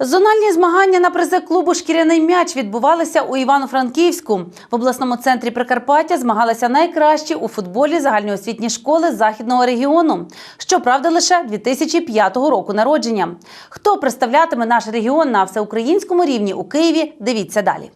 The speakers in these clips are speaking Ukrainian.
Зональні змагання на призи клубу Шкіряний м'яч відбувалися у Івано-Франківську. В обласному центрі Прикарпаття змагалися найкращі у футболі загальноосвітні школи західного регіону. Щоправда, лише 2005 року народження. Хто представлятиме наш регіон на всеукраїнському рівні у Києві? Дивіться далі.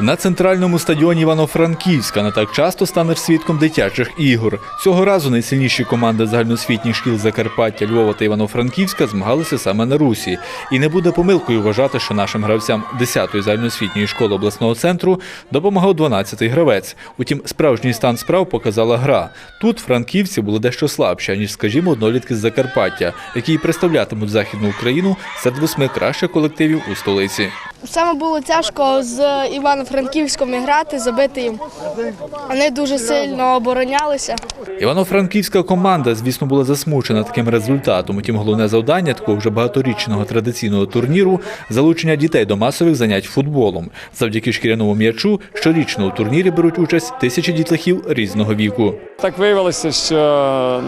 На центральному стадіоні Івано-Франківська не так часто станеш свідком дитячих ігор. Цього разу найсильніші команди загальноосвітніх шкіл Закарпаття, Львова та Івано-Франківська змагалися саме на Русі. І не буде помилкою вважати, що нашим гравцям 10-ї загальноосвітньої школи обласного центру допомагав 12-й гравець. Утім, справжній стан справ показала гра. Тут франківці були дещо слабші, ніж, скажімо, однолітки з Закарпаття, які представлятимуть Західну Україну серед восьми кращих колективів у столиці. Саме було тяжко з Івано-Франківськом грати, забити їм. Вони дуже сильно оборонялися. Івано-Франківська команда, звісно, була засмучена таким результатом. Утім, головне завдання такого вже багаторічного традиційного турніру залучення дітей до масових занять футболом. Завдяки шкіряному м'ячу щорічно у турнірі беруть участь тисячі дітлахів різного віку. Так виявилося, що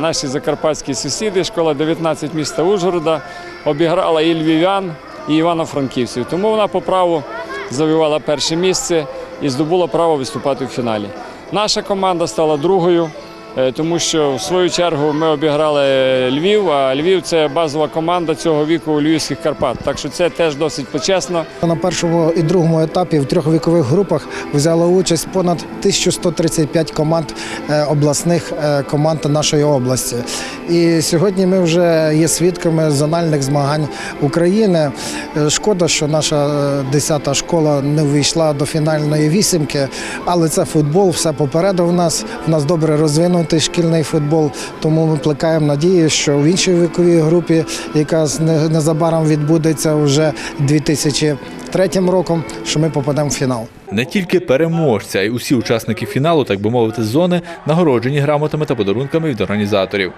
наші закарпатські сусіди, школа 19 міста Ужгорода, обіграла і львів'ян, і івано-франківців. Тому вона по праву завоювала перше місце і здобула право виступати у фіналі. Наша команда стала другою, е, тому що в свою чергу ми обіграли Львів, а Львів це базова команда цього віку у Львівських Карпат. Так що це теж досить почесно. На першому і другому етапі в трьох вікових групах взяло участь понад 1135 команд е, обласних е, команд нашої області. І сьогодні ми вже є свідками зональних змагань України. Е, Шкода, що наша 10-та школа не вийшла до фінальної вісімки, але це футбол, все попереду в нас. В нас добре розвинутий шкільний футбол, тому ми плекаємо надію, що в іншій віковій групі, яка незабаром відбудеться вже 2003 роком, що ми попадемо в фінал. Не тільки переможця, а й усі учасники фіналу, так би мовити, зони, нагороджені грамотами та подарунками від організаторів.